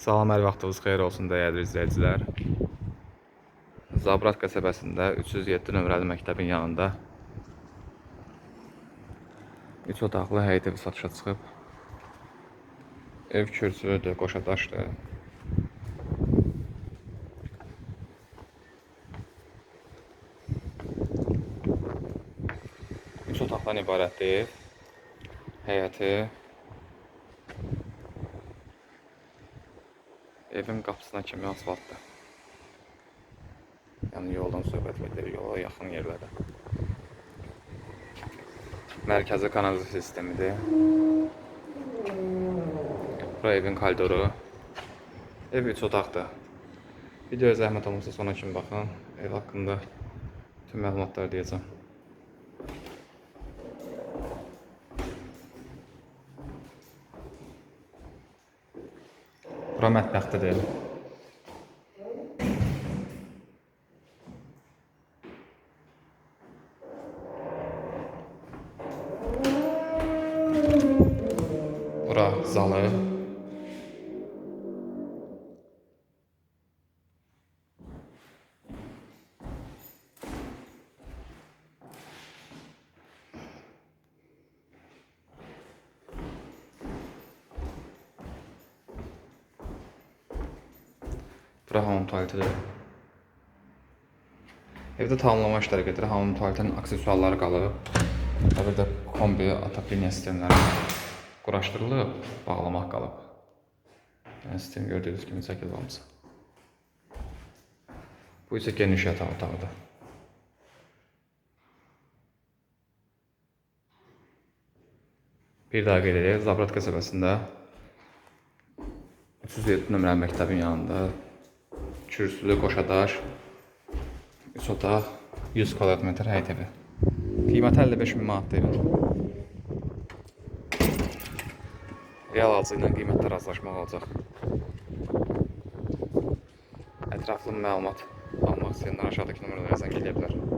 Salam, hər vaxtınız xeyir olsun dəyərli izləyicilər. Zabrat qəsəbəsində 307 nömrəli məktəbin yanında 3 otaqlı həyət evi satışa çıxıb. Ev kürsüdür, qoşadaşdır. Üç otaqdan ibarətdir. Həyəti. Evin qapısına kimi asfaltdır. Yəni yoldan söhbət gedir, yola yaxın yerlərdə. Mərkəzi kanalizasiya sistemidir. Bura evin koridoru. Ev üç otaqdır. Videoya zəhmət olmasa sona kimi baxın. Ev haqqında tüm məlumatlar deyəcəm. Bura mətbəxtidir. Bura zalı. Bura hamam tualetidir. Evdə tamamlama işləri gedir. Hamam tualetinin aksesuarları qalıb. Və bir də kombi atapiniya sistemləri quraşdırılıb, bağlamaq qalıb. Yəni sistem gördüyünüz kimi çəkilib hamısı. Bu isə geniş yataq otağıdır. Bir daha qeyd edək, Zabrat qəsəbəsində 307 nömrəli məktəbin yanında kürsülü qoşadaş 3 otaq 100 kvadrat metr həyət evi. Qiyməti 55 min manatdır. Real alıcı ilə qiymətdə razılaşmaq olacaq. Ətraflı məlumat almaq istəyənlər aşağıdakı nömrələrə zəng edə.